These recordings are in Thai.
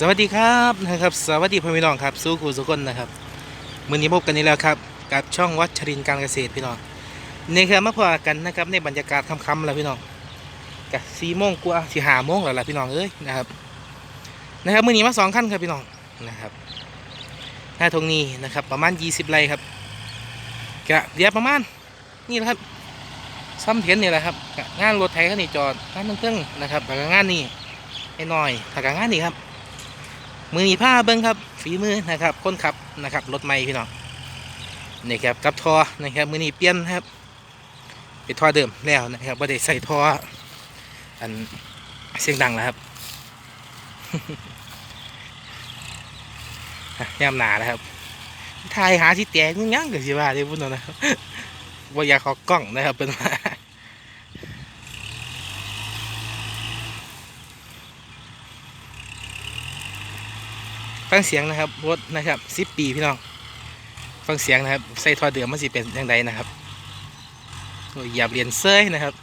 สวัสดีครับนะครับสวัสดีพ่อพี่น้องครับสู้กูสุกคนนะครับมื้อนี้พบกันนี้แล้วครับกับช่องวัชรินการเกษตรพี่น้องนี่คือมาพบกันนะครับในบรรยากาศค่ำๆแล้วพี่น้องกับสี่โมงกว่าสี่ห้าโมงแล้วล่ะพี่น้องเอ้ยนะครับนะครับมื้อนี้มาสองขั้นครับพี่น้องนะครับหน้าทงนี้นะครับ ประมาณ20ไร่ครับกะเดียวประมาณนี่แหละครับซ้ำเทียนนี่แหละครับงานรถไถคันนี้จอดงานเพิ่งๆนะครับแล้วก็งานนี้ไอ้น้อยแล้วก็งานนี้ครับ มือนีผ้าเบิ้งครับ ฝีมือนะครับคนขับนะครับรถไม่พี่น้องนี่ครับกับทอนะครับมือนีเปลี่ยนครับเป็นทอเดิมแล้วนะครับไม่ได้ใส่ทออันเสียงดังแล้วครับย่ำหนานะครับทายหาที่แตกยังยังกับสิว่าเดี๋ยพุ่นเอานะครับว่าอยากขอกล้องนะครับเป็นว่า ฟังเสียงนะครับรถนะครับสิบปีพี่น้อง ฟังเสียงนะครับ ใส่ทอเดือมมันสิเป็นยังไงนะครับโอ้ยเหยียบเรียนเซ้ยนะครับ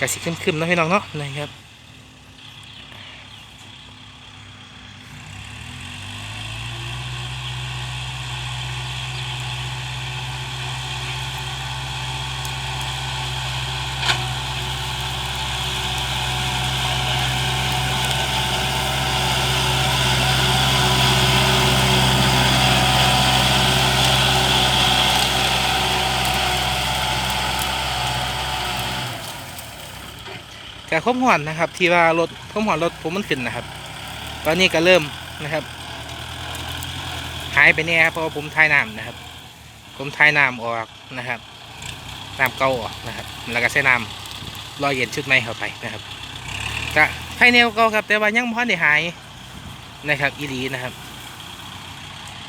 กระสิขึ้นๆนะพี่น้องเนาะนะครับ กับความหวนนะครับ ที่ว่ารถความหวนรถผมมันขึ้นนะครับ ตอนนี้ก็เริ่มนะครับ หายไปแน่ครับเพราะผมทายน้ำนะครับ ผมทายน้ำออกนะครับน้ำเก่าออกนะครับ แล้วก็ใส่น้ำรอเย็นชุดใหม่เข้าไปนะครับก็ภายในเก่าครับ แต่ว่ายังพอได้หายนะครับ อีดีนะครับ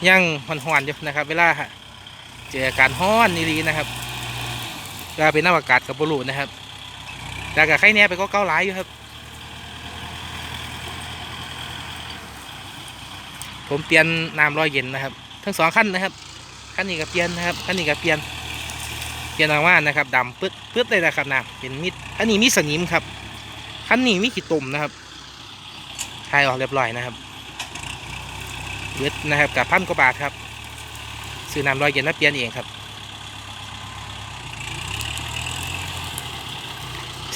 ยังหอนหอนๆอยู่นะครับ เวลาเจออาการห้อนอีดีนะครับก็เป็นน้ำอากาศกับบรูนะครับ แต่กับไข่แหน่ไปก็เก้าหลายอยู่ครับ ผมเปลี่ยนน้ำร้อยเย็นนะครับ ทั้งสองขั้นนะครับขั้นนี้กับเปลี่ยนนะครับขั้นนี้กับเปลี่ยนเปลี่ยนออกมานะครับดำปึ๊ดปึ๊ดเลยนะครับน้ำเป็นมิดอันนี้มีสนิมครับขั้นนี้มีขี้ตุ่มนะครับทายออกเรียบร้อยนะครับเวทนะครับกับพันกว่าบาทครับซื้อน้ำร้อยเย็นมาเปลี่ยนเองครับ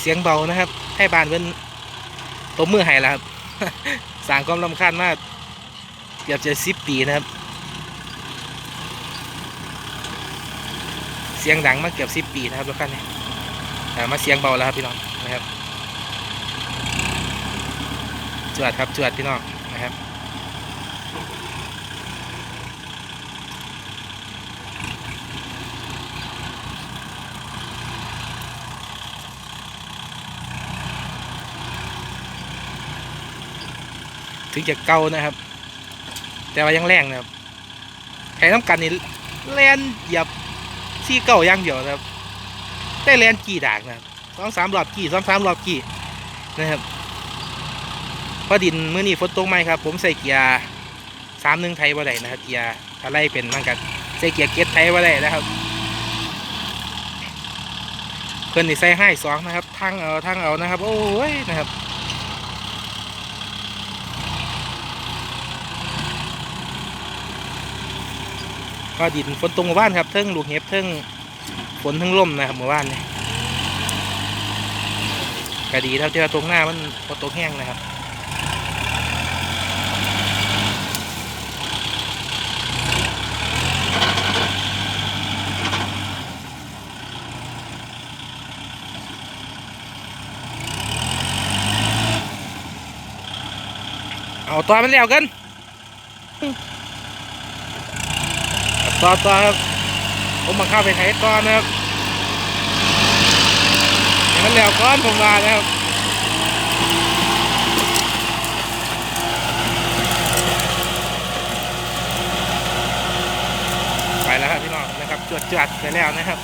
เสียงเบานะครับ ให้บานเป็นตบมือให้แล้วครับสร้างความรำคาญมากเกือบจะสิบปีนะครับ เสียงดังมาเกือบสิบปีนะครับทุกท่านเนี่ยแต่มาเสียงเบาแล้วครับพี่น้องนะครับจวดครับจวดพี่น้องนะครับ ถึงจะเก่านะครับ แต่ว่ายังแรงนะครับใครต้องกันนี่แลนหยียบซี่เก่าย่างเดียวนะครับได้แลนกี่ดากนะครับสองสามรอบกี่สองสามรอบกี่นะครับพราะดินเมื้อนี้ฝนตกไหมครับ ผมใส่เกียร์สามหนึ่งไทยว่าได้นะครับเกียร์อะไรเป็นมันกันใส่เกียร์เกียร์ไทยว่าได้นะครับเพื่อนนี่ใส่ให้สองนะครับทั้งเอาทั้งเอานะครับ โอ้ยนะครับ ก็ดินฝนตกหมู่บ้านครับเทิงลูกเห็บเทิงฝนเทิงลมนะครับหมู่บ้านนี่ก็ดีเท่าที่ว่าตรงหน้ามันฝนตกแห้งนะครับเอาตัวมันแล้วกัน ต่อต่อครับ ผมมาเข้าไปไถต่อนะครับให้มันแล้วก้อนผมมานะครับไปแล้วครับพี่น้องนะครับจวดจวดไปแล้วนะครับ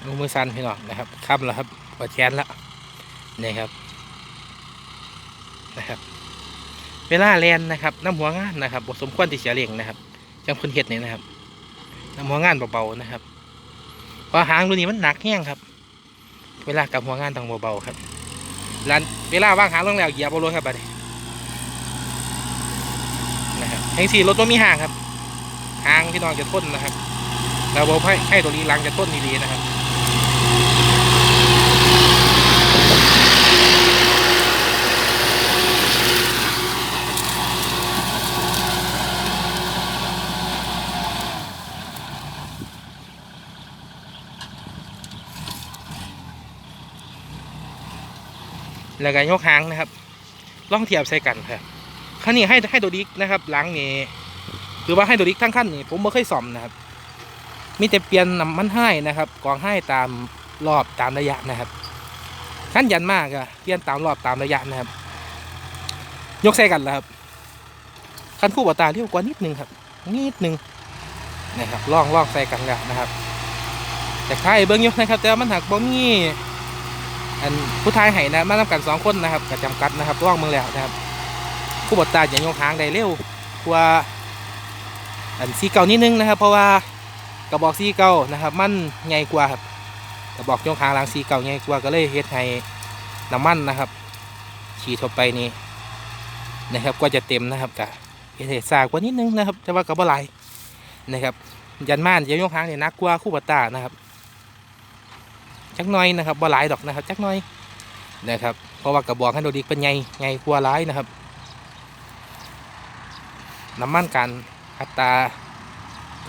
เอามือสั่นพี่น้องนะครับค่ำแล้วครับปวดแขนแล้วนี่ครับนะครับ เวลาแลนนะครับน้ำหัวงานนะครับบสมควรที่จะเลี้ยงนะครับจังพิ่นเฮ็ดนี่นะครับน้ำหัวงานเบาๆนะครับเพราะหางรุ่นนี้มันหนักแห้งครับ เวลากับหัวงานต้องเบาๆครับลันเวลาว่างหางลงแล้วเหยียบเอารถครับบัดนี้นะครับแห่งสี่รถก็มีห่างครับหางพี่น้องจะทนนะครับเราบอกให้ให้ตัวนี้ลังจะทนดีๆนะครับ แล้วก็ยกหางนะครับล่องเทียบใส่กันครับคันนี้ให้ให้ตัวดิกนะครับหลังนี้คือว่าให้ตัวดิกทั้งขั้นนี่ผมไม่เคยซ่อมนะครับ มีแต่เปลี่ยนน้ำมันให้นะครับกองให้ตามรอบตามระยะนะครับขั้นยันมากอะเปลี่ยนตามรอบตามระยะนะครับ ยกใส่กันแล้วครับขั้นคู่บตาเรียวกว่านิดนึงครับ นิดนึงนะครับล่องล่องใส่กันแล้วนะครับแต่ใครเบิ้งยกนะครับ แต่วันหักบ่มี อันผู้ทายไห้นะมาทำกันสองคนนะครับกับจำกัดนะครับร่องมืองแล้วนะครับผู้บดตาอย่างโยงหางได้เร็วกว่าอันซีเก่านิดนึงนะครับ เพราะว่ากระบอกซีเก่านะครับ มันใหญ่กว่าครับกระบอกโยงหางหลังซีเก่าใหญ่กว่าก็เลยเฮ็ดให้น้ำมันนะครับขี่ทั่วไปนี่นะครับก็จะเต็มนะครับกะเฮ็ดให้ซากว่านิดนึงนะครับแต่ว่ากับบ่หลายนะครับ ยันม่านอย่างโยงหางเนี่ยนักกว่าคู่บดตานะครับ จักหน่อยนะครับบ่หลายดอกนะครับจักหน่อยนะครับ เพราะว่ากระบอกให้โดดิกเป็นไงไงกลัวร้ายนะครับ น้ำมันการอัตรา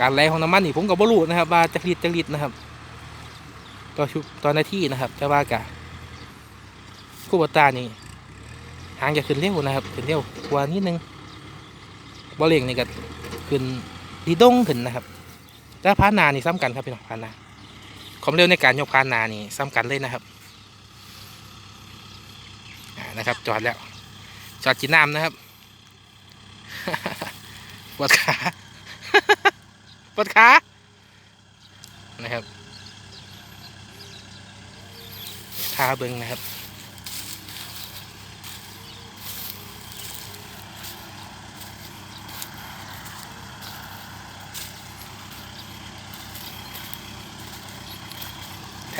การไหลของน้ำมันนี่ผมก็บ่รู้นะครับ ว่าจักลิตรจักลิตรนะครับต่อชุต่อนาที่นะครับแต่ว่ากะคู่บตานี่หางจะขึ้นเร็วนะครับขึ้นเร็วกว่านิดนึงบ่เร่งนี่ก็ขึ้นดีดงขึ้นนะครับแต่พานานี่ซ้ำกันครับพี่น้องพานา ความเร็วในการยกพานนานี่ซ้ำกันเลยนะครับนะครับ จอดแล้ว จอดจีน้ำนะครับปวดขาปวดขานะครับขาเบิงนะครับ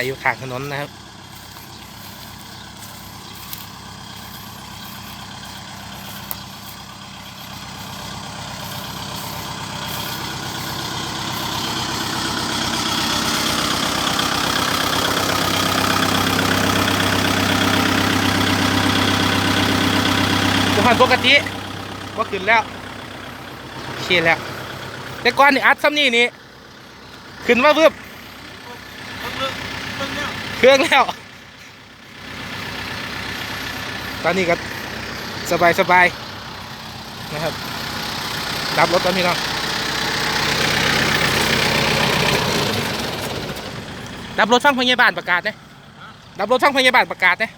ายอยู่ข้างถนนนะครับบุหันปกติว่าขึ้นแล้วโอเคแล้ว แต่ก่อนนี่อัดซ้ำนี่นี่ขึ้นมาเพิ่ม เครื่องแล้ว ตอนนี้ก็สบายสบายนะครับดับรถตอนนี้เนาะดับรถฟังพยาบาลประกาศนะดับรถฟังพยาบาลประกาศนะ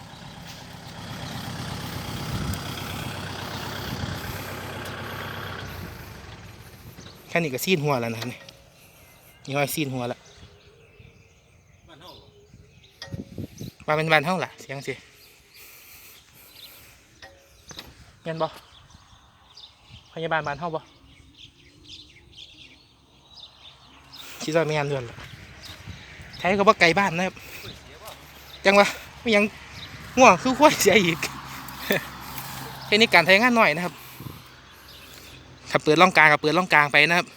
แค่นี้ก็ซีนหัวแล้วนะนี่นี่ว่าซีนหัวแล้ว ว่าเป็นบ้านเท่าล่ะเสียงสิเงินบ่พยาบาลบ้านเท่าบ่คิดว่าไม่งานเดือนใช้ก็บ่ไกลบ้านนะครับจังวะไม่ยังง่วงคือควายเสียอีกแค่นี้การใช้งานหน่อยนะครับขับเปิดล่องกลางกับเปิดล่องกลางไปนะครับ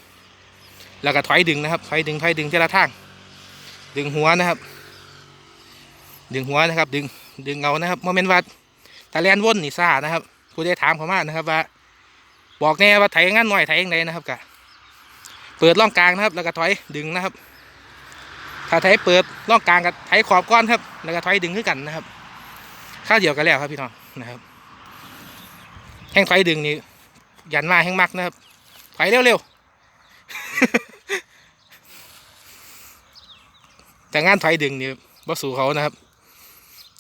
แล้วก็ถอยดึงนะครับ ถอยดึงถอยดึงทีละทาง ดึงหัวนะครับ ดึงหัวนะครับ ดึงดึงเงานะครับโมเมนต์ว่าตาเลียนว่นนี่ซ่านะครับผู้ได้ถามเขามานะครับว่า บอกแน่ว่าไถงานหน่อยไถยังไงนะครับกะเปิดร่องกลางนะครับ แล้วก็ถอยดึงนะครับ ถ้าไถเปิดร่องกลางกับไถขอบก้อนครับ แล้วก็ถอยดึงขึ้นกันนะครับข้าวเดียวกันแล้วครับพี่น้องนะครับแห้งถอยดึงนี่ยันมาแห้งมักนะครับถอยเร็วๆแต่งานถอยดึงนี่บ่สู่เขานะครับ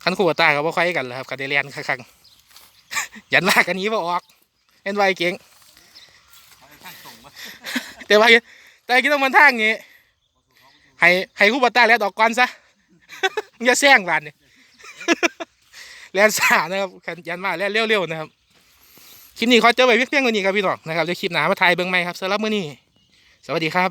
คันคู่ตากับบ่ค่อยกันแหละครับกับเดเลียนคักๆยันลากกันนี้บ่ออกเห็นไวเก่งแต่ว่าแต่คิดต้องมันทางนี้ให้ให้คู่บัตตาแล้วดอกก่อนซะอย่าแซงบานเนี่ยแลนสานะครับยันมาแลนเร็วๆนะครับคลิปนี้ขอเจอไว้เพียงเพียงวันนี้ครับพี่น้องนะครับเดี๋ยวคลิปหนามาถ่ายเบิ่งใหม่ครับสำหรับมื้อนี้ สวัสดีครับ